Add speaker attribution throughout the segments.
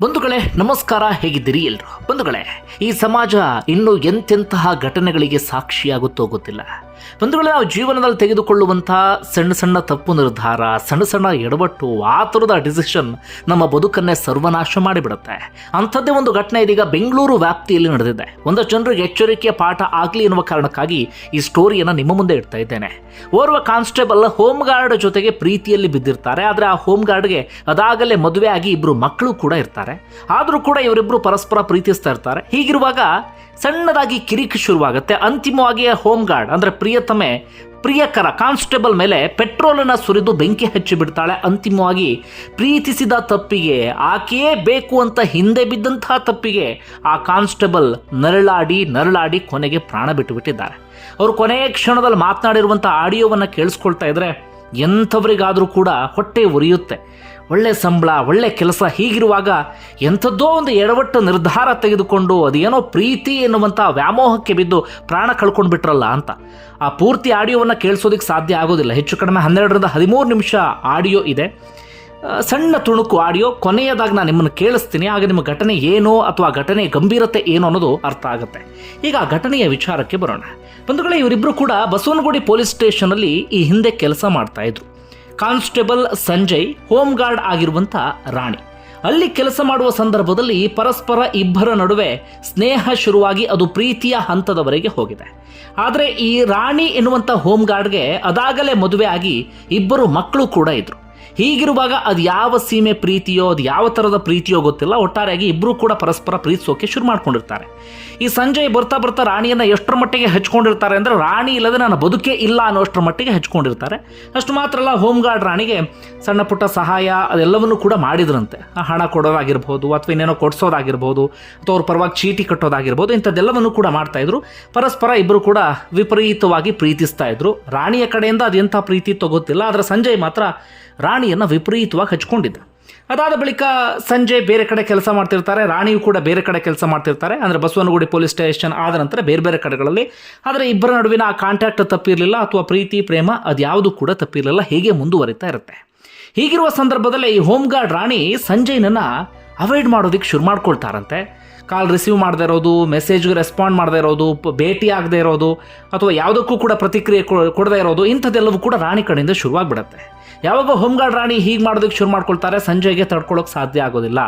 Speaker 1: ಬಂಧುಗಳೇ ನಮಸ್ಕಾರ ಹೇಗಿದ್ದೀರಿ ಎಲ್ರು? ಬಂಧುಗಳೇ ಈ ಸಮಾಜ ಇನ್ನು ಎಂತೆಂತಹ ಘಟನೆಗಳಿಗೆ ಸಾಕ್ಷಿಯಾಗುತ್ತೋ ಗೊತ್ತಿಲ್ಲ. ಬಂಧುಗಳೇ, ನಾವು ಜೀವನದಲ್ಲಿ ತೆಗೆದುಕೊಳ್ಳುವಂಥ ಸಣ್ಣ ಸಣ್ಣ ತಪ್ಪು ನಿರ್ಧಾರ, ಸಣ್ಣ ಸಣ್ಣ ಎಡವಟ್ಟು, ಆ ಥರದ ಡಿಸಿಷನ್ ನಮ್ಮ ಬದುಕನ್ನೇ ಸರ್ವನಾಶ ಮಾಡಿಬಿಡುತ್ತೆ. ಅಂಥದ್ದೇ ಒಂದು ಘಟನೆ ಇದೀಗ ಬೆಂಗಳೂರು ವ್ಯಾಪ್ತಿಯಲ್ಲಿ ನಡೆದಿದೆ. ಒಂದಷ್ಟು ಜನರಿಗೆ ಎಚ್ಚರಿಕೆಯ ಪಾಠ ಆಗಲಿ ಎನ್ನುವ ಕಾರಣಕ್ಕಾಗಿ ಈ ಸ್ಟೋರಿಯನ್ನು ನಿಮ್ಮ ಮುಂದೆ ಇಡ್ತಾ ಇದ್ದೇನೆ. ಓರ್ವ ಕಾನ್ಸ್ಟೇಬಲ್ ಹೋಮ್ ಗಾರ್ಡ್ ಜೊತೆಗೆ ಪ್ರೀತಿಯಲ್ಲಿ ಬಿದ್ದಿರ್ತಾರೆ. ಆದರೆ ಆ ಹೋಮ್ ಗಾರ್ಡ್ಗೆ ಅದಾಗಲೇ ಮದುವೆ ಆಗಿ ಇಬ್ಬರು ಮಕ್ಕಳು ಕೂಡ ಇರ್ತಾರೆ. ಆದರೂ ಕೂಡ ಇವರಿಬ್ಬರು ಪರಸ್ಪರ ಪ್ರೀತಿಸ್ತಾ ಇರ್ತಾರೆ. ಹೀಗಿರುವಾಗ ಸಣ್ಣದಾಗಿ ಕಿರಿಕ್ ಶುರುವಾಗುತ್ತೆ. ಅಂತಿಮವಾಗಿ ಹೋಮ್ ಗಾರ್ಡ್ ಅಂದರೆ ಪ್ರಿಯತಮೆ, ಪ್ರಿಯಕರ, ಕಾನ್ಸ್ಟೇಬಲ್ ಮೇಲೆ ಪೆಟ್ರೋಲನ್ನು ಸುರಿದು ಬೆಂಕಿ ಹಚ್ಚಿ ಬಿಡ್ತಾಳೆ. ಅಂತಿಮವಾಗಿ ಪ್ರೀತಿಸಿದ ತಪ್ಪಿಗೆ ಆಕೆಯೇ ಬೇಕು ಅಂತ ಹಿಂದೆ ಬಿದ್ದಂತಹ ತಪ್ಪಿಗೆ, ಆ ಕಾನ್ಸ್ಟೇಬಲ್ ನರಳಾಡಿ ನರಳಾಡಿ ಕೊನೆಗೆ ಪ್ರಾಣ ಬಿಟ್ಟು ಬಿಟ್ಟಿದ್ದಾರೆ ಅವರು ಕೊನೆಯ ಕ್ಷಣದಲ್ಲಿ ಮಾತನಾಡಿರುವಂಥ ಆಡಿಯೋವನ್ನು ಕೇಳಿಸ್ಕೊಳ್ತಾ ಇದ್ರೆ ಎಂಥವರಿಗಾದರೂ ಕೂಡ ಹೊಟ್ಟೆ ಉರಿಯುತ್ತೆ. ಒಳ್ಳೆ ಸಂಬಳ, ಒಳ್ಳೆ ಕೆಲಸ ಹೀಗಿರುವಾಗ ಎಂಥದ್ದೋ ಒಂದು ಎಡವಟ್ಟು ನಿರ್ಧಾರ ತೆಗೆದುಕೊಂಡು ಅದೇನೋ ಪ್ರೀತಿ ಎನ್ನುವಂಥ ವ್ಯಾಮೋಹಕ್ಕೆ ಬಿದ್ದು ಪ್ರಾಣ ಕಳ್ಕೊಂಡು ಬಿಟ್ರಲ್ಲ ಅಂತ. ಆ ಪೂರ್ತಿ ಆಡಿಯೋವನ್ನು ಕೇಳಿಸೋದಕ್ಕೆ ಸಾಧ್ಯ ಆಗೋದಿಲ್ಲ. ಹೆಚ್ಚು ಕಡಿಮೆ ಹನ್ನೆರಡರಿಂದ ಹದಿಮೂರು ನಿಮಿಷ ಆಡಿಯೋ ಇದೆ. ಸಣ್ಣ ತುಣುಕು ಆಡಿಯೋ, ಕೊನೆಯದಾಗಿ ನಾನು ನಿಮ್ಮನ್ನು ಕೇಳಿಸ್ತೀನಿ. ಆಗ ನಿಮ್ಮ ಘಟನೆ ಏನೋ ಅಥವಾ ಘಟನೆ ಗಂಭೀರತೆ ಏನೋ ಅನ್ನೋದು ಅರ್ಥ ಆಗುತ್ತೆ. ಈಗ ಆ ಘಟನೆಯ ವಿಚಾರಕ್ಕೆ ಬರೋಣ. ಬಂಧುಗಳೇ ಇವರಿಬ್ಬರು ಕೂಡ ಬಸವನಗುಡಿ ಪೊಲೀಸ್ ಸ್ಟೇಷನಲ್ಲಿ ಈ ಹಿಂದೆ ಕೆಲಸ ಮಾಡ್ತಾ ಇದ್ರು. ಕಾನ್ಸ್ಟೇಬಲ್ ಸಂಜಯ್, ಹೋಮ್ ಗಾರ್ಡ್ ಆಗಿರುವಂಥ ರಾಣಿ. ಅಲ್ಲಿ ಕೆಲಸ ಮಾಡುವ ಸಂದರ್ಭದಲ್ಲಿ ಪರಸ್ಪರ ಇಬ್ಬರ ನಡುವೆ ಸ್ನೇಹ ಶುರುವಾಗಿ ಅದು ಪ್ರೀತಿಯ ಹಂತದವರೆಗೆ ಹೋಗಿದೆ. ಆದರೆ ಈ ರಾಣಿ ಎನ್ನುವಂಥ ಹೋಮ್ ಗಾರ್ಡ್ಗೆ ಅದಾಗಲೇ ಮದುವೆ ಆಗಿ ಇಬ್ಬರು ಮಕ್ಕಳು ಕೂಡ ಇದ್ರು. ಹೀಗಿರುವಾಗ ಅದು ಯಾವ ಸೀಮೆ ಪ್ರೀತಿಯೋ, ಅದು ಯಾವ ಥರದ ಪ್ರೀತಿಯೋ ಗೊತ್ತಿಲ್ಲ. ಒಟ್ಟಾರೆಯಾಗಿ ಇಬ್ಬರೂ ಕೂಡ ಪರಸ್ಪರ ಪ್ರೀತಿಸೋಕೆ ಶುರು ಮಾಡ್ಕೊಂಡಿರ್ತಾರೆ. ಈ ಸಂಜಯ್ ಬರ್ತಾ ಬರ್ತಾ ರಾಣಿಯನ್ನು ಎಷ್ಟರ ಮಟ್ಟಿಗೆ ಹಚ್ಕೊಂಡಿರ್ತಾರೆ ಅಂದರೆ, ರಾಣಿ ಇಲ್ಲದೆ ನನ್ನ ಬದುಕೇ ಇಲ್ಲ ಅನ್ನೋಷ್ಟರ ಮಟ್ಟಿಗೆ ಹಚ್ಕೊಂಡಿರ್ತಾರೆ. ಅಷ್ಟು ಮಾತ್ರ ಅಲ್ಲ ಹೋಮ್ ಗಾರ್ಡ್ ರಾಣಿಗೆ ಸಣ್ಣ ಪುಟ್ಟ ಸಹಾಯ ಅದೆಲ್ಲವನ್ನೂ ಕೂಡ ಮಾಡಿದ್ರಂತೆ. ಹಣ ಕೊಡೋದಾಗಿರ್ಬೋದು ಅಥವಾ ಇನ್ನೇನೋ ಕೊಡಿಸೋದಾಗಿರ್ಬೋದು, ಅಥವಾ ಅವ್ರ ಪರವಾಗಿ ಚೀಟಿ ಕಟ್ಟೋದಾಗಿರ್ಬೋದು, ಇಂಥದ್ದೆಲ್ಲವನ್ನು ಕೂಡ ಮಾಡ್ತಾಯಿದ್ರು ಪರಸ್ಪರ ಇಬ್ಬರು ಕೂಡ ವಿಪರೀತವಾಗಿ ಪ್ರೀತಿಸ್ತಾ ಇದ್ರು. ರಾಣಿಯ ಕಡೆಯಿಂದ ಅದೆಂಥ ಪ್ರೀತಿ ಗೊತ್ತಿಲ್ಲ, ಆದರೆ ಸಂಜಯ್ ಮಾತ್ರ ರಾಣಿಯನ್ನು ವಿಪರೀತವಾಗಿ ಹಚ್ಕೊಂಡಿದ್ದ. ಅದಾದ ಬಳಿಕ ಸಂಜೆ ಬೇರೆ ಕಡೆ ಕೆಲಸ ಮಾಡ್ತಿರ್ತಾರೆ, ರಾಣಿಯು ಕೂಡ ಬೇರೆ ಕಡೆ ಕೆಲಸ ಮಾಡ್ತಿರ್ತಾರೆ. ಅಂದರೆ ಬಸವನಗುಡಿ ಪೊಲೀಸ್ ಸ್ಟೇಷನ್ ಆದ ನಂತರ ಬೇರೆ ಬೇರೆ ಕಡೆಗಳಲ್ಲಿ. ಆದರೆ ಇಬ್ಬರ ನಡುವಿನ ಆ ಕಾಂಟ್ಯಾಕ್ಟ್ ತಪ್ಪಿರಲಿಲ್ಲ, ಅಥವಾ ಪ್ರೀತಿ, ಪ್ರೇಮ ಅದ್ಯಾವುದು ಕೂಡ ತಪ್ಪಿರಲಿಲ್ಲ, ಹೀಗೆ ಮುಂದುವರಿತಾ ಇರುತ್ತೆ. ಹೀಗಿರುವ ಸಂದರ್ಭದಲ್ಲಿ ಈ ಹೋಮ್ ಗಾರ್ಡ್ ರಾಣಿ ಸಂಜಯ್ನನ್ನು ಅವಾಯ್ಡ್ ಮಾಡೋದಕ್ಕೆ ಶುರು ಮಾಡ್ಕೊಳ್ತಾರಂತೆ. ಕಾಲ್ ರಿಸೀವ್ ಮಾಡದೇ ಇರೋದು ಮೆಸೇಜ್ಗೆ ರೆಸ್ಪಾಂಡ್ ಮಾಡದೇ ಇರೋದು ಭೇಟಿ ಆಗದೆ ಇರೋದು, ಅಥವಾ ಯಾವುದಕ್ಕೂ ಕೂಡ ಪ್ರತಿಕ್ರಿಯೆ ಕೊಡದೇ ಇರೋದು, ಇಂಥದ್ದೆಲ್ಲವೂ ಕೂಡ ರಾಣಿ ಕಡೆಯಿಂದ ಶುರುವಾಗ್ಬಿಡುತ್ತೆ. ಯಾವಾಗ ಹೋಮ್ ರಾಣಿ ಹೀಗೆ ಮಾಡೋದಕ್ಕೆ ಶುರು ಮಾಡ್ಕೊಳ್ತಾರೆ, ಸಂಜೆಗೆ ತಡ್ಕೊಳ್ಳೋಕೆ ಸಾಧ್ಯ ಆಗೋದಿಲ್ಲ.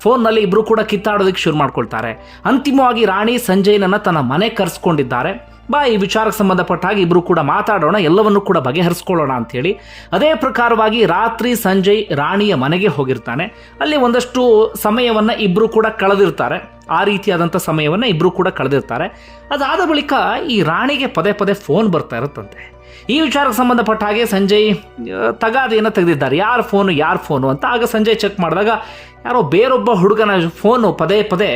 Speaker 1: ಫೋನ್ನಲ್ಲಿ ಇಬ್ಬರು ಕೂಡ ಕಿತ್ತಾಡೋದಕ್ಕೆ ಶುರು ಮಾಡ್ಕೊಳ್ತಾರೆ. ಅಂತಿಮವಾಗಿ ರಾಣಿ ಸಂಜಯ್ನನ್ನು ತನ್ನ ಮನೆ ಕರೆಸ್ಕೊಂಡಿದ್ದಾರೆ. ಬಾ ಈ ವಿಚಾರಕ್ಕೆ ಸಂಬಂಧಪಟ್ಟ ಹಾಗೆ ಇಬ್ಬರು ಕೂಡ ಮಾತಾಡೋಣ, ಎಲ್ಲವನ್ನೂ ಕೂಡ ಬಗೆಹರಿಸ್ಕೊಳ್ಳೋಣ ಅಂಥೇಳಿ. ಅದೇ ಪ್ರಕಾರವಾಗಿ ರಾತ್ರಿ ಸಂಜಯ್ ರಾಣಿಯ ಮನೆಗೆ ಹೋಗಿರ್ತಾನೆ. ಅಲ್ಲಿ ಒಂದಷ್ಟು ಸಮಯವನ್ನು ಇಬ್ಬರು ಕೂಡ ಕಳೆದಿರ್ತಾರೆ. ಆ ರೀತಿಯಾದಂಥ ಸಮಯವನ್ನು ಇಬ್ಬರು ಕೂಡ ಕಳೆದಿರ್ತಾರೆ. ಅದಾದ ಬಳಿಕ ಈ ರಾಣಿಗೆ ಪದೇ ಪದೇ ಫೋನ್ ಬರ್ತಾ ಇರುತ್ತಂತೆ. ಈ ವಿಚಾರಕ್ಕೆ ಸಂಬಂಧಪಟ್ಟ ಹಾಗೆ ಸಂಜಯ್ ತಗಾದೆ ತಗಾದೆಯನ್ನು ತೆಗೆದಿದ್ದಾರೆ. ಯಾರ ಫೋನು ಯಾರ ಫೋನು ಅಂತ. ಆಗ ಸಂಜಯ್ ಚೆಕ್ ಮಾಡಿದಾಗ ಯಾರೋ ಬೇರೊಬ್ಬ ಹುಡುಗನ ಫೋನು ಪದೇ ಪದೇ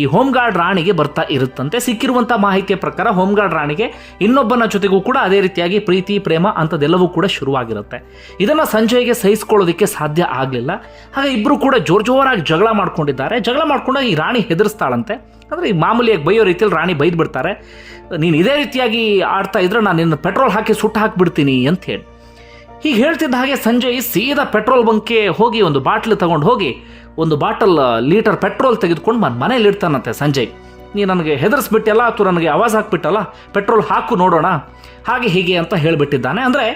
Speaker 1: ಈ ಹೋಮ್ ಗಾರ್ಡ್ ರಾಣಿಗೆ ಬರ್ತಾ ಇರುತ್ತಂತೆ. ಸಿಕ್ಕಿರುವಂಥ ಮಾಹಿತಿಯ ಪ್ರಕಾರ ಹೋಮ್ ಗಾರ್ಡ್ ರಾಣಿಗೆ ಇನ್ನೊಬ್ಬನ ಜೊತೆಗೂ ಕೂಡ ಅದೇ ರೀತಿಯಾಗಿ ಪ್ರೀತಿ, ಪ್ರೇಮ ಅಂಥದ್ದೆಲ್ಲವೂ ಕೂಡ ಶುರುವಾಗಿರುತ್ತೆ. ಇದನ್ನು ಸಂಜಯ್ಗೆ ಸಹಿಸ್ಕೊಳ್ಳೋದಕ್ಕೆ ಸಾಧ್ಯ ಆಗಲಿಲ್ಲ. ಹಾಗೆ ಇಬ್ಬರು ಕೂಡ ಜೋರ್ ಜೋರಾಗಿ ಜಗಳ ಮಾಡ್ಕೊಂಡಿದ್ದಾರೆ. ಜಗಳ ಮಾಡ್ಕೊಂಡು ಈ ರಾಣಿ ಹೆದರ್ಸ್ತಾಳಂತೆ. ಅಂದರೆ ಈ ಮಾಮೂಲಿಯಾಗಿ ಬೈಯೋ ರೀತಿಯಲ್ಲಿ ರಾಣಿ ಬೈದು ಬಿಡ್ತಾರೆ ನೀನು ಇದೇ ರೀತಿಯಾಗಿ ಆಡ್ತಾ ಇದ್ರೆ ನಾನು ನಿನ್ನ ಪೆಟ್ರೋಲ್ ಹಾಕಿ ಸುಟ್ಟು ಹಾಕಿಬಿಡ್ತೀನಿ ಅಂತ ಹೇಳಿ. ಹೀಗೆ ಹೇಳ್ತಿದ್ದ ಹಾಗೆ ಸಂಜಯ್ ಸೀದಾ ಪೆಟ್ರೋಲ್ ಬಂಕ್ಗೆ ಹೋಗಿ ಒಂದು ಬಾಟ್ಲ್ ತಗೊಂಡು ಹೋಗಿ ಒಂದು ಬಾಟಲ್ ಲೀಟರ್ ಪೆಟ್ರೋಲ್ ತೆಗೆದುಕೊಂಡು ನನ್ನ ಮನೇಲಿ ಇಡ್ತಾನಂತೆ ಸಂಜಯ್. ನೀ ನನಗೆ ಹೆದರ್ಸ್ಬಿಟ್ಟಲ್ಲ ಅಥವಾ ನನಗೆ ಆವಾಜ್ ಹಾಕ್ಬಿಟ್ಟಲ್ಲ, ಪೆಟ್ರೋಲ್ ಹಾಕು ನೋಡೋಣ. ಹಾಗೆ ಹೀಗೆ ಅಂತ ಹೇಳಿಬಿಟ್ಟಿದ್ದಾನೆ. ಅಂದರೆ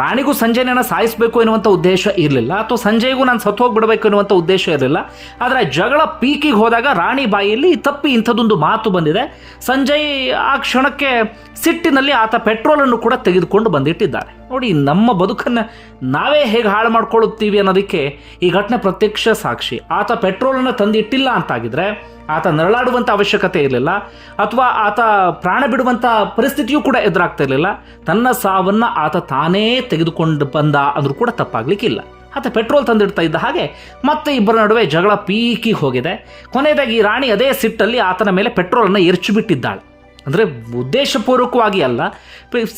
Speaker 1: ರಾಣಿಗೂ ಸಂಜಯನ ಸಾಯಿಸಬೇಕು ಎನ್ನುವಂಥ ಉದ್ದೇಶ ಇರಲಿಲ್ಲ. ಅಥವಾ ಸಂಜಯ್ಗೂ ನಾನು ಸತ್ತು ಹೋಗ್ಬಿಡಬೇಕು ಎನ್ನುವಂಥ ಉದ್ದೇಶ ಇರಲಿಲ್ಲ. ಆದರೆ ಜಗಳ ಪೀಕಿಗೆ ಹೋದಾಗ ರಾಣಿ ಬಾಯಿಯಲ್ಲಿ ತಪ್ಪಿ ಇಂಥದ್ದೊಂದು ಮಾತು ಬಂದಿದೆ. ಸಂಜಯ್ ಆ ಕ್ಷಣಕ್ಕೆ ಸಿಟ್ಟಿನಲ್ಲಿ ಆತ ಪೆಟ್ರೋಲನ್ನು ಕೂಡ ತೆಗೆದುಕೊಂಡು ಬಂದಿಟ್ಟಿದ್ದಾರೆ ನೋಡಿ, ನಮ್ಮ ಬದುಕನ್ನು ನಾವೇ ಹೇಗೆ ಹಾಳು ಮಾಡ್ಕೊಳ್ಳುತ್ತೀವಿ ಅನ್ನೋದಕ್ಕೆ ಈ ಘಟನೆ ಪ್ರತ್ಯಕ್ಷ ಸಾಕ್ಷಿ. ಆತ ಪೆಟ್ರೋಲನ್ನು ತಂದಿಟ್ಟಿಲ್ಲ ಅಂತಾಗಿದ್ರೆ ಆತ ನರಳಾಡುವಂಥ ಅವಶ್ಯಕತೆ ಇರಲಿಲ್ಲ. ಅಥವಾ ಆತ ಪ್ರಾಣ ಬಿಡುವಂಥ ಪರಿಸ್ಥಿತಿಯೂ ಕೂಡ ಎದುರಾಗ್ತಾ ಇರಲಿಲ್ಲ. ತನ್ನ ಸಾವನ್ನು ಆತ ತಾನೇ ತೆಗೆದುಕೊಂಡು ಬಂದ ಅಂದರೂ ಕೂಡ ತಪ್ಪಾಗಲಿಕ್ಕಿಲ್ಲ. ಆತ ಪೆಟ್ರೋಲ್ ತಂದಿಡ್ತಾ ಇದ್ದ ಹಾಗೆ ಮತ್ತೆ ಇಬ್ಬರ ನಡುವೆ ಜಗಳ ಪೀಕಿ ಹೋಗಿದೆ. ಕೊನೆಯದಾಗಿ ರಾಣಿ ಅದೇ ಸಿಟ್ಟಲ್ಲಿ ಆತನ ಮೇಲೆ ಪೆಟ್ರೋಲನ್ನು ಎರಚುಬಿಟ್ಟಿದ್ದಾಳೆ. ಅಂದರೆ ಉದ್ದೇಶಪೂರ್ವಕವಾಗಿ ಅಲ್ಲ,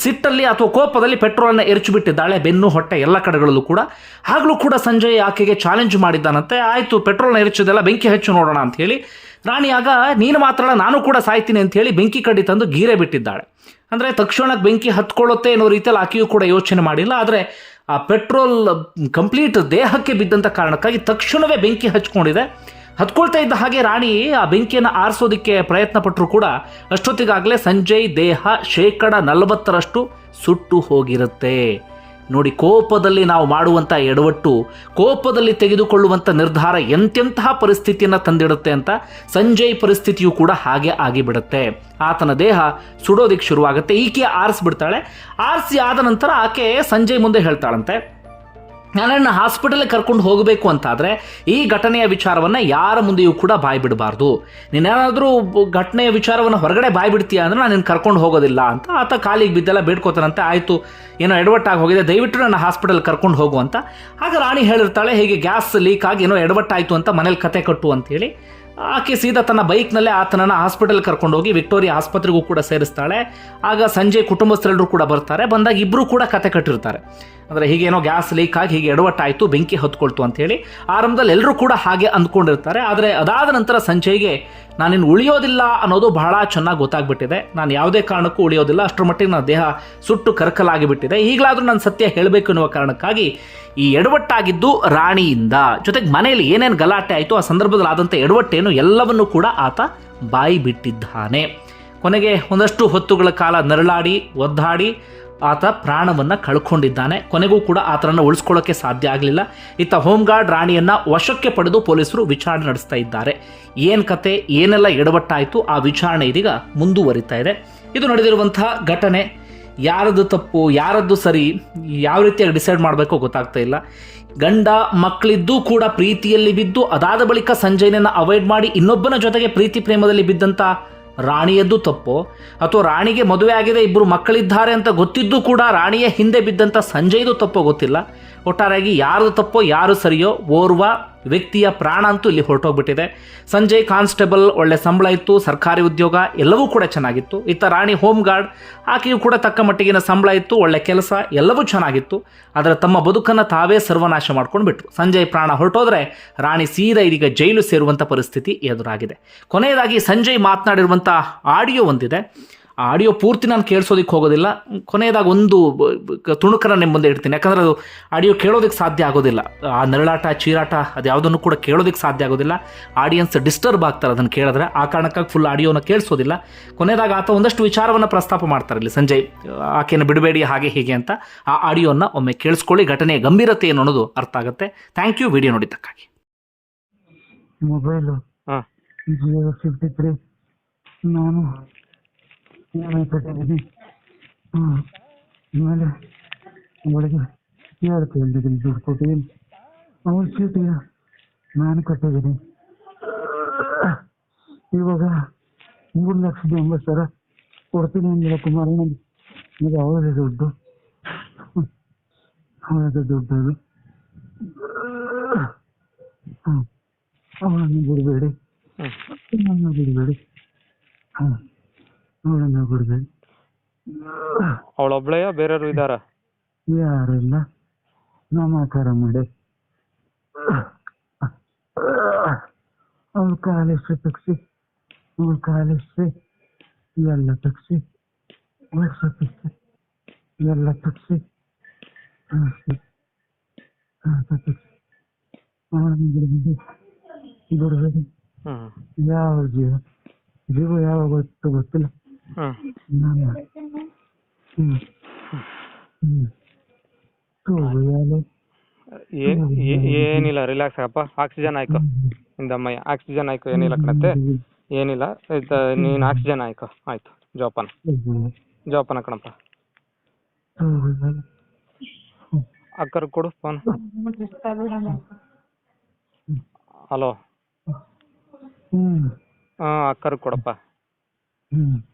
Speaker 1: ಸಿಟ್ಟಲ್ಲಿ ಅಥವಾ ಕೋಪದಲ್ಲಿ ಪೆಟ್ರೋಲನ್ನು ಎರಚುಬಿಟ್ಟಿದ್ದಾಳೆ ಬೆನ್ನು, ಹೊಟ್ಟೆ ಎಲ್ಲ ಕಡೆಗಳಲ್ಲೂ ಕೂಡ. ಆಗಲೂ ಕೂಡ ಸಂಜಯ್ ಆಕೆಗೆ ಚಾಲೆಂಜ್ ಮಾಡಿದ್ದಾನಂತೆ. ಆಯಿತು, ಪೆಟ್ರೋಲ್ನ ಎರಚಿದೆಲ್ಲ ಬೆಂಕಿ ಹೆಚ್ಚು ನೋಡೋಣ ಅಂತ ಹೇಳಿ ರಾಣಿ ಆಗ, ನೀನು ಮಾತ್ರ ನಾನು ಕೂಡ ಸಾಯ್ತೀನಿ ಅಂತ ಹೇಳಿ ಬೆಂಕಿ ಕಡ್ಡಿ ತಂದು ಗೀರೆ ಬಿಟ್ಟಿದ್ದಾಳೆ. ಅಂದರೆ ತಕ್ಷಣಕ್ಕೆ ಬೆಂಕಿ ಹತ್ಕೊಳ್ಳುತ್ತೆ ಅನ್ನೋ ರೀತಿಯಲ್ಲಿ ಆಕೆಯೂ ಕೂಡ ಯೋಚನೆ ಮಾಡಿಲ್ಲ. ಆದರೆ ಆ ಪೆಟ್ರೋಲ್ ಕಂಪ್ಲೀಟ್ ದೇಹಕ್ಕೆ ಬಿದ್ದಂಥ ಕಾರಣಕ್ಕಾಗಿ ತಕ್ಷಣವೇ ಬೆಂಕಿ ಹಚ್ಕೊಂಡಿದೆ. ಹತ್ಕೊಳ್ತಾ ಇದ್ದ ಹಾಗೆ ರಾಣಿ ಆ ಬೆಂಕಿಯನ್ನು ಆರಿಸೋದಕ್ಕೆ ಪ್ರಯತ್ನ ಪಟ್ಟರು ಕೂಡ ಅಷ್ಟೊತ್ತಿಗಾಗಲೇ ಸಂಜಯ್ ದೇಹ ಶೇಕಡ ನಲವತ್ತರಷ್ಟು ಸುಟ್ಟು ಹೋಗಿರುತ್ತೆ. ನೋಡಿ, ಕೋಪದಲ್ಲಿ ನಾವು ಮಾಡುವಂಥ ಎಡವಟ್ಟು, ಕೋಪದಲ್ಲಿ ತೆಗೆದುಕೊಳ್ಳುವಂಥ ನಿರ್ಧಾರ ಎಂತೆಂತಹ ಪರಿಸ್ಥಿತಿಯನ್ನು ತಂದಿಡುತ್ತೆ ಅಂತ ಸಂಜಯ್ ಪರಿಸ್ಥಿತಿಯು ಕೂಡ ಹಾಗೆ ಆಗಿಬಿಡುತ್ತೆ. ಆತನ ದೇಹ ಸುಡೋದಿಕ್ಕೆ ಶುರುವಾಗುತ್ತೆ. ಈಕೆ ಆರಿಸ್ಬಿಡ್ತಾಳೆ. ಆರಿಸಿ ಆದ ನಂತರ ಆಕೆ ಸಂಜಯ್ ಮುಂದೆ ಹೇಳ್ತಾಳಂತೆ. ನನ್ನನ್ನು ಹಾಸ್ಪಿಟಲ್ಗೆ ಕರ್ಕೊಂಡು ಹೋಗಬೇಕು ಅಂತಾದರೆ ಈ ಘಟನೆಯ ವಿಚಾರವನ್ನು ಯಾರ ಮುಂದೆಯೂ ಕೂಡ ಬಾಯಿ ಬಿಡಬಾರ್ದು. ನೀನೇನಾದರೂ ಘಟನೆಯ ವಿಚಾರವನ್ನು ಹೊರಗಡೆ ಬಾಯಿ ಬಿಡ್ತೀಯ ಅಂದರೆ ನಾನು ನಿನ್ನ ಕರ್ಕೊಂಡು ಹೋಗೋದಿಲ್ಲ ಅಂತ. ಆತ ಕಾಲಿಗೆ ಬಿದ್ದೆಲ್ಲ ಬೇಡ್ಕೋತಾನಂತೆ, ಆಯಿತು, ಏನೋ ಎಡವಟ್ಟಾಗಿ ಹೋಗಿದೆ, ದಯವಿಟ್ಟು ನನ್ನ ಹಾಸ್ಪಿಟಲ್ ಕರ್ಕೊಂಡು ಹೋಗು ಅಂತ. ಆಗ ರಾಣಿ ಹೇಳಿರ್ತಾಳೆ, ಹೀಗೆ ಗ್ಯಾಸ್ ಲೀಕ್ ಆಗಿ ಏನೋ ಎಡವಟ್ಟಾಯಿತು ಅಂತ ಮನೇಲಿ ಕತೆ ಕಟ್ಟು ಅಂತೇಳಿ ಆಕೆ ಸೀದಾ ತನ್ನ ಬೈಕ್ನಲ್ಲೇ ಆತನನ್ನು ಹಾಸ್ಪಿಟಲ್ ಕರ್ಕೊಂಡು ಹೋಗಿ ವಿಕ್ಟೋರಿಯಾ ಆಸ್ಪತ್ರೆಗೂ ಕೂಡ ಸೇರಿಸ್ತಾಳೆ. ಆಗ ಸಂಜೆ ಕುಟುಂಬಸ್ಥರೆಲ್ಲರೂ ಕೂಡ ಬರ್ತಾರೆ, ಬಂದಾಗ ಇಬ್ಬರೂ ಕೂಡ ಕತೆ ಕಟ್ಟಿರ್ತಾರೆ. ಅಂದರೆ ಹೀಗೇನೋ ಗ್ಯಾಸ್ ಲೀಕ್ ಆಗಿ ಹೀಗೆ ಎಡವಟ್ಟಾಯಿತು, ಬೆಂಕಿ ಹತ್ಕೊಳ್ತು ಅಂಥೇಳಿ ಆರಂಭದಲ್ಲಿ ಎಲ್ಲರೂ ಕೂಡ ಹಾಗೆ ಅಂದ್ಕೊಂಡಿರ್ತಾರೆ. ಆದರೆ ಅದಾದ ನಂತರ ಸಂಜೆಗೆ ನಾನಿನ್ನು ಉಳಿಯೋದಿಲ್ಲ ಅನ್ನೋದು ಬಹಳ ಚೆನ್ನಾಗಿ ಗೊತ್ತಾಗ್ಬಿಟ್ಟಿದೆ. ನಾನು ಯಾವುದೇ ಕಾರಣಕ್ಕೂ ಉಳಿಯೋದಿಲ್ಲ. ಅಷ್ಟರ ಮಟ್ಟಿಗೆ ನನ್ನ ದೇಹ ಸುಟ್ಟು ಕರಕಲಾಗಿಬಿಟ್ಟಿದೆ. ಈಗಲಾದರೂ ನಾನು ಸತ್ಯ ಹೇಳಬೇಕು ಎನ್ನುವ ಕಾರಣಕ್ಕಾಗಿ ಈ ಎಡವಟ್ಟಾಗಿದ್ದು ರಾಣಿಯಿಂದ. ಜೊತೆಗೆ ಮನೆಯಲ್ಲಿ ಏನೇನು ಗಲಾಟೆ ಆಯಿತು ಆ ಸಂದರ್ಭದಲ್ಲಿ ಆದಂಥ ಎಡವಟ್ಟೇನು ಎಲ್ಲವನ್ನೂ ಕೂಡ ಆತ ಬಾಯಿ ಬಿಟ್ಟಿದ್ದಾನೆ ಕೊನೆಗೆ ಒಂದಷ್ಟು ಹೊತ್ತುಗಳ ಕಾಲ ನರಳಾಡಿ, ಒದ್ದಾಡಿ ಆತ ಪ್ರಾಣವನ್ನು ಕಳ್ಕೊಂಡಿದ್ದಾನೆ. ಕೊನೆಗೂ ಕೂಡ ಆತನನ್ನು ಉಳಿಸ್ಕೊಳ್ಳೋಕ್ಕೆ ಸಾಧ್ಯ ಆಗಲಿಲ್ಲ. ಇತ್ತ ಹೋಮ್ ಗಾರ್ಡ್ ರಾಣಿಯನ್ನು ವಶಕ್ಕೆ ಪಡೆದು ಪೊಲೀಸರು ವಿಚಾರಣೆ ನಡೆಸ್ತಾ ಇದ್ದಾರೆ. ಏನು ಕತೆ, ಏನೆಲ್ಲ ಎಡವಟ್ಟಾಯಿತು ಆ ವಿಚಾರಣೆ ಇದೀಗ ಮುಂದುವರಿತಾ ಇದೆ. ಇದು ನಡೆದಿರುವಂತಹ ಘಟನೆ. ಯಾರದ್ದು ತಪ್ಪು, ಯಾರದ್ದು ಸರಿ, ಯಾವ ರೀತಿಯಾಗಿ ಡಿಸೈಡ್ ಮಾಡಬೇಕು ಗೊತ್ತಾಗ್ತಾ ಇಲ್ಲ. ಗಂಡ ಮಕ್ಕಳಿದ್ದೂ ಕೂಡ ಪ್ರೀತಿಯಲ್ಲಿ ಬಿದ್ದು ಅದಾದ ಬಳಿಕ ಸಂಜಯನನ್ನು ಅವಾಯ್ಡ್ ಮಾಡಿ ಇನ್ನೊಬ್ಬನ ಜೊತೆಗೆ ಪ್ರೀತಿ ಪ್ರೇಮದಲ್ಲಿ ಬಿದ್ದಂಥ ರಾಣಿಯದ್ದು ತಪ್ಪೋ. ಅಥವಾ ರಾಣಿಗೆ ಮದುವೆ ಆಗಿದೆ ಇಬ್ಬರು ಮಕ್ಕಳಿದ್ದಾರೆ ಅಂತ ಗೊತ್ತಿದ್ದು ಕೂಡ ರಾಣಿಯ ಹಿಂದೆ ಬಿದ್ದಂಥ ಸಂಜಯ್ದು ತಪ್ಪೋ ಗೊತ್ತಿಲ್ಲ. ಒಟ್ಟಾರೆಯಾಗಿ ಯಾರು ತಪ್ಪೋ ಯಾರು ಸರಿಯೋ ಓರ್ವ ವ್ಯಕ್ತಿಯ ಪ್ರಾಣ ಅಂತೂ ಇಲ್ಲಿ ಹೊರಟೋಗ್ಬಿಟ್ಟಿದೆ. ಸಂಜಯ್, ಕಾನ್ಸ್ಟೇಬಲ್, ಒಳ್ಳೆ ಸಂಬಳ ಇತ್ತು, ಸರ್ಕಾರಿ ಉದ್ಯೋಗ, ಎಲ್ಲವೂ ಕೂಡ ಚೆನ್ನಾಗಿತ್ತು. ಇತ್ತ ರಾಣಿ ಹೋಮ್ ಗಾರ್ಡ್ ಆಕೆಯೂ ಕೂಡ ತಕ್ಕ ಮಟ್ಟಿಗಿನ ಸಂಬಳ ಇತ್ತು, ಒಳ್ಳೆ ಕೆಲಸ, ಎಲ್ಲವೂ ಚೆನ್ನಾಗಿತ್ತು. ಆದರೆ ತಮ್ಮ ಬದುಕನ್ನು ತಾವೇ ಸರ್ವನಾಶ ಮಾಡ್ಕೊಂಡು ಬಿಟ್ರು ಸಂಜಯ್ ಪ್ರಾಣ ಹೊರಟೋದ್ರೆ ರಾಣಿ ಸೀದಾ ಇದೀಗ ಜೈಲು ಸೇರುವಂಥ ಪರಿಸ್ಥಿತಿ ಎದುರಾಗಿದೆ. ಕೊನೆಯದಾಗಿ ಸಂಜಯ್ ಮಾತನಾಡಿರುವಂಥ ಆಡಿಯೋ ಒಂದಿದೆ. ಆ ಆಡಿಯೋ ಪೂರ್ತಿ ನಾನು ಕೇಳಿಸೋದಕ್ಕೆ ಹೋಗೋದಿಲ್ಲ. ಕೊನೆಯದಾಗ ಒಂದು ಬ- ನಿಮ್ಮ ಮುಂದೆ ಇಡ್ತೀನಿ. ಯಾಕಂದರೆ ಅದು ಆಡಿಯೋ ಕೇಳೋದಕ್ಕೆ ಸಾಧ್ಯ ಆಗೋದಿಲ್ಲ. ಆ ನರಳಾಟ ಚೀರಾಟ ಅದು ಯಾವುದನ್ನು ಕೂಡ ಕೇಳೋದಕ್ಕೆ ಸಾಧ್ಯ ಆಗೋದಿಲ್ಲ. ಆಡಿಯನ್ಸ್ ಡಿಸ್ಟರ್ಬ್ ಆಗ್ತಾರೆ ಅದನ್ನು ಕೇಳಿದ್ರೆ. ಆ ಕಾರಣಕ್ಕಾಗಿ ಫುಲ್ ಆಡಿಯೋನ ಕೇಳಿಸೋದಿಲ್ಲ. ಕೊನೆಯದಾಗ ಆತ ಒಂದಷ್ಟು ವಿಚಾರವನ್ನು ಪ್ರಸ್ತಾಪ ಮಾಡ್ತಾರೆ ಇಲ್ಲಿ ಸಂಜಯ್. ಆಕೆಯನ್ನು ಬಿಡಬೇಡಿ ಹಾಗೆ ಹೀಗೆ ಅಂತ ಆ ಆಡಿಯೋನ ಒಮ್ಮೆ ಕೇಳಿಸ್ಕೊಳ್ಳಿ. ಘಟನೆಯ ಗಂಭೀರತೆ ಏನು ಅನ್ನೋದು ಅರ್ಥ ಆಗುತ್ತೆ. ಥ್ಯಾಂಕ್ ಯು ವಿಡಿಯೋ ನೋಡಿದ್ದಕ್ಕಾಗಿ.
Speaker 2: ಮೊಬೈಲು
Speaker 3: ಹಾಂ.
Speaker 2: ನಾನು ನಾನು ಕಟ್ಟಿದ್ದೀನಿ ಹಾಂ ಆಮೇಲೆ ಒಳಗೆ ಯಾರು ಕೇಳಿದ್ದೀನಿ ದುಡ್ಡು ಕೊಟ್ಟಿದ್ದೀನಿ ಅವ್ರ ಚೀಟಿಯ ನಾನು ಕಟ್ಟಿದ್ದೀನಿ ಇವಾಗ ಮೂರು ಲಕ್ಷದ ಎಂಬತ್ತು ಸಾವಿರ ಕೊಡ್ತೀನಿ ಅಂದಿಲ್ಲ ಕುಮಾರಣ್ಣ ಇದು ಅವರದೇ ದುಡ್ಡು ಅವರದೇ ದುಡ್ಡು ಅದು ಹಾಂ ಅವಳನ್ನು ಬಿಡಬೇಡಿ ನನ್ನನ್ನು ಬಿಡಬೇಡಿ ಹಾಂ ಬಿಡಬೇಡಿ
Speaker 3: ಅವಳೊಬ್ಳೆಯಾ? ಬೇರೆಯವರು ಇದ್ದಾರಾ?
Speaker 2: ಯಾರಿಲ್ಲ ನಮಸ್ಕಾರ ಮಾಡಿ. ಅವ್ಳು ಕಾಲೆಷ್ಟು ತಗ್ಸಿ. ಅವ್ಳು ಕಾಲೆಷ್ಟು ಎಲ್ಲ ತಗ್ಸಿ. ವರ್ಷ ತಗ್ಸಿ. ಎಲ್ಲ ತಗ್ಸಿ. ಬಿಡಬೇಡಿ. ಯಾವ ಜೀವ? ಜೀವ ಯಾವಾಗ ಗೊತ್ತು ಗೊತ್ತಿಲ್ಲ.
Speaker 3: ಏನಿಲ್ಲ ರಿಲ್ಯಾಕ್ಸ್ ಆಗಪ್ಪ. ಆಕ್ಸಿಜನ್ ಆಯ್ಕೋ. ಇಂದಮ್ಮಯ್ಯ ಆಕ್ಸಿಜನ್ ಆಯ್ಕೋ ಏನಿಲ್ಲ ಕಣತ್ತೆ. ಏನಿಲ್ಲ ನೀನು ಆಕ್ಸಿಜನ್ ಆಯ್ಕೋ. ಆಯ್ತು ಜೋಪಾನ. ಜೋಪಾನ ಕಣಪ್ಪ. ಅಕ್ಕರ್ ಕೊಡು ಫೋನ್ ಹಲೋ
Speaker 2: ಹ್ಮ್.
Speaker 3: ಅಕ್ಕರ್ ಕೊಡಪ್ಪ.
Speaker 2: ಹ್ಮ್.